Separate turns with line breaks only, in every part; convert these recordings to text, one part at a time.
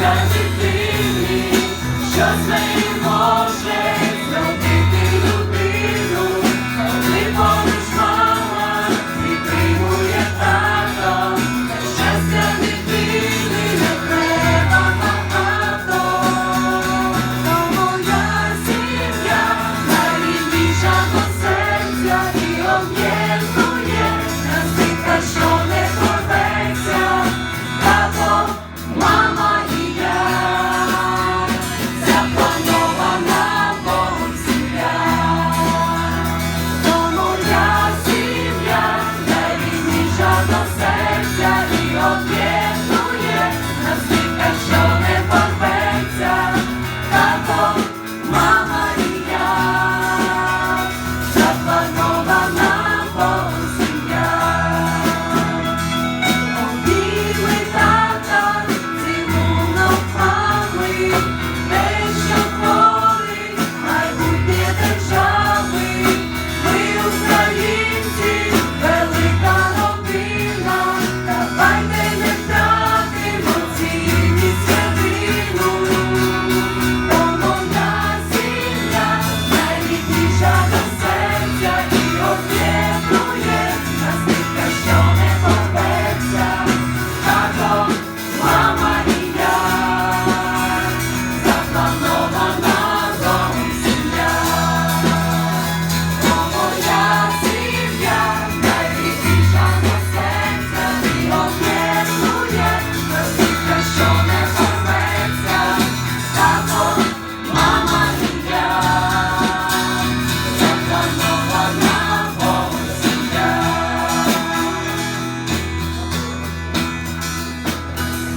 does it feel? That's not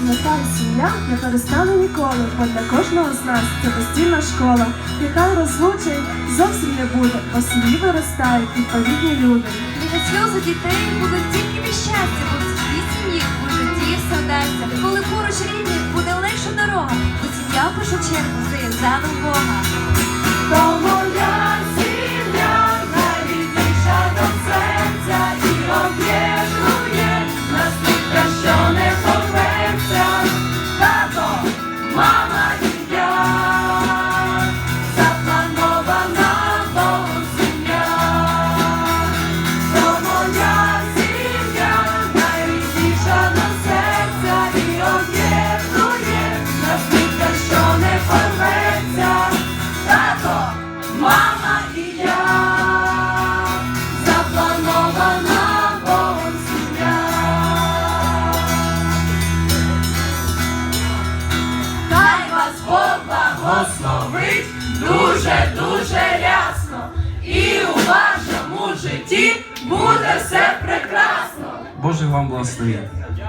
Нехай сім'я не перестане ніколи, бо для кожного з нас це постійна школа. яка розлучень зовсім не буде, бо сім'ї виростають відповідні люди.
Нехай сльози дітей будуть тільки від бо в цій сім'ї у житті садаться. Коли поруч рідних буде легша дорога, бо сім'я в першу чергу це задум Бога.
благословить дуже-дуже рясно. І у вашому житті буде все прекрасно.
Боже вам благословить.